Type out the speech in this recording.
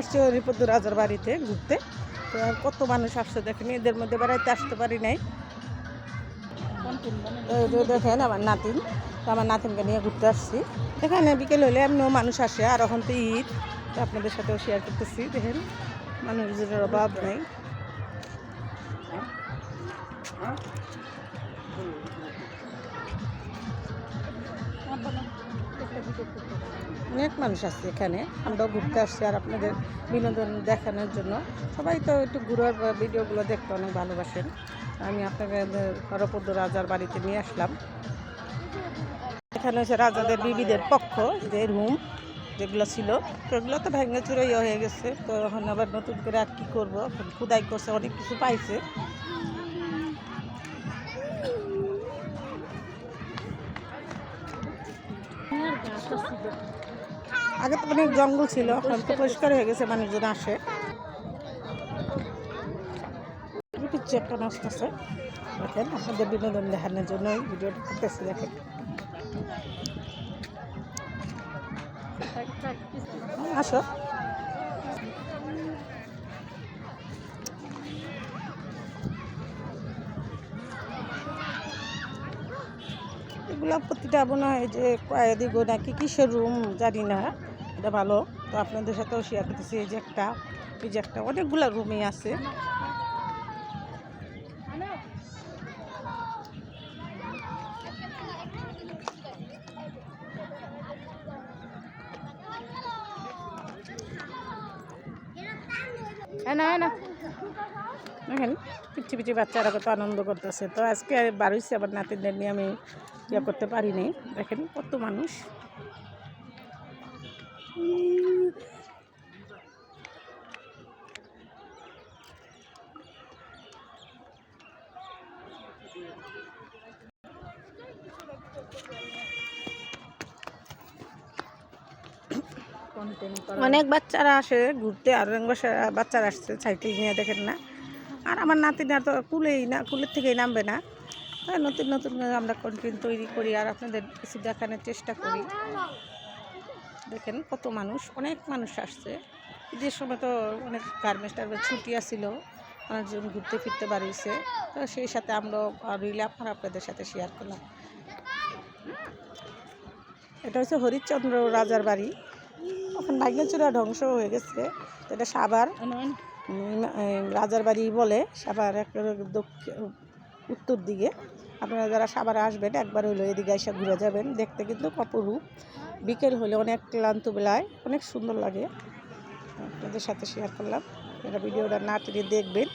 আসছে হরিপদ্র রাজার বাড়িতে ঘুরতে। তো আর কত মানুষ আসছে দেখেন, এদের মধ্যে বেড়াইতে আসতে পারি নাই। দেখেন আমার নাতিন আমার নাতিনকে নিয়ে ঘুরতে আসছি। এখানে বিকেল হলে এমনিও মানুষ আসে, আর এখন তো ঈদ, তো আপনাদের সাথেও শেয়ার করতেছি। দেখেন, মানুষজনের অভাব নেই। অনেক মানুষ আসছে এখানে। আমরাও ঘুরতে আসছি আর আপনাদের বিনোদন দেখানোর জন্য। সবাই তো একটু ঘুরার ভিডিওগুলো দেখতে অনেক ভালোবাসেন। আমি আপনাকে হরপদ্র রাজার বাড়িতে নিয়ে আসলাম। এখানে হচ্ছে রাজাদের বিবিদের পক্ষ, যে রুম যেগুলো ছিল, সেগুলো তো ভেঙে চুরে ইয়ে হয়ে গেছে। তো এখন আবার নতুন করে আর কী করব? খুদাই করছে, অনেক কিছু পাইছে। আগে তো অনেক জঙ্গল ছিল, এখন তো পরিষ্কার হয়ে গেছে, মানুষজন আসে। পিচ্ছে একটা নষ্ট আছে। দেখেন, আপনাদের বিনোদন দেখানোর জন্য এই ভিডিওটা করতেছি, দেখেন। আসো। এগুলো প্রতিটা মনে হয় যে কয়েদিগো নাকি কিসের রুম জানি না। এটা ভালো। তো আপনাদের সাথেও শেয়ার করতেছি, এই যে একটা, এই যে একটা, অনেকগুলো রুমই আছে। পিচ্ছি পিচ্ছি বাচ্চারা কত আনন্দ করতেছে। তো আজকে হয়েছে আবার নাতিনদের নিয়ে আমি ইয়ে করতে পারিনি। দেখেন, কত মানুষ। অনেক বাচ্চারা আসে ঘুরতে, আর বাচ্চারা আসছে সাইকেল নিয়ে, দেখেন না। আর আমার নাতিনা তো কুলেই না, কুলের থেকেই নামবে না। নতুন নতুন আমরা কন্টেন্ট তৈরি করি, আর আপনাদের কিছু দেখানোর চেষ্টা করি। দেখেন কত মানুষ, অনেক মানুষ আসছে। ঈদের সময় তো অনেক গার্মেন্টস টার্মেন্টস ছুটি আসছিল অনেকজন ঘুরতে ফিরতে বাড়িয়েছে। তো সেই সাথে আমরা রিলাম আর আপনাদের সাথে শেয়ার করলাম। এটা হচ্ছে হরিশ্চন্দ্র রাজার বাড়ি। এখন ভাগ্যচূড়া ধ্বংস হয়ে গেছে। এটা সাবার রাজার বাড়ি বলে সাবার একটা দক্ষিণ উত্তর দিকে। আপনারা যারা সাবার আসবেন একবার হইল এদিকে এসে ঘুরে যাবেন। দেখতে কিন্তু অপরূপ বিকেল হলে অনেক ক্লান্ত বেলায় অনেক সুন্দর লাগে। আপনাদের সাথে শেয়ার করলাম। এটা ভিডিওটা না টেনে দেখবেন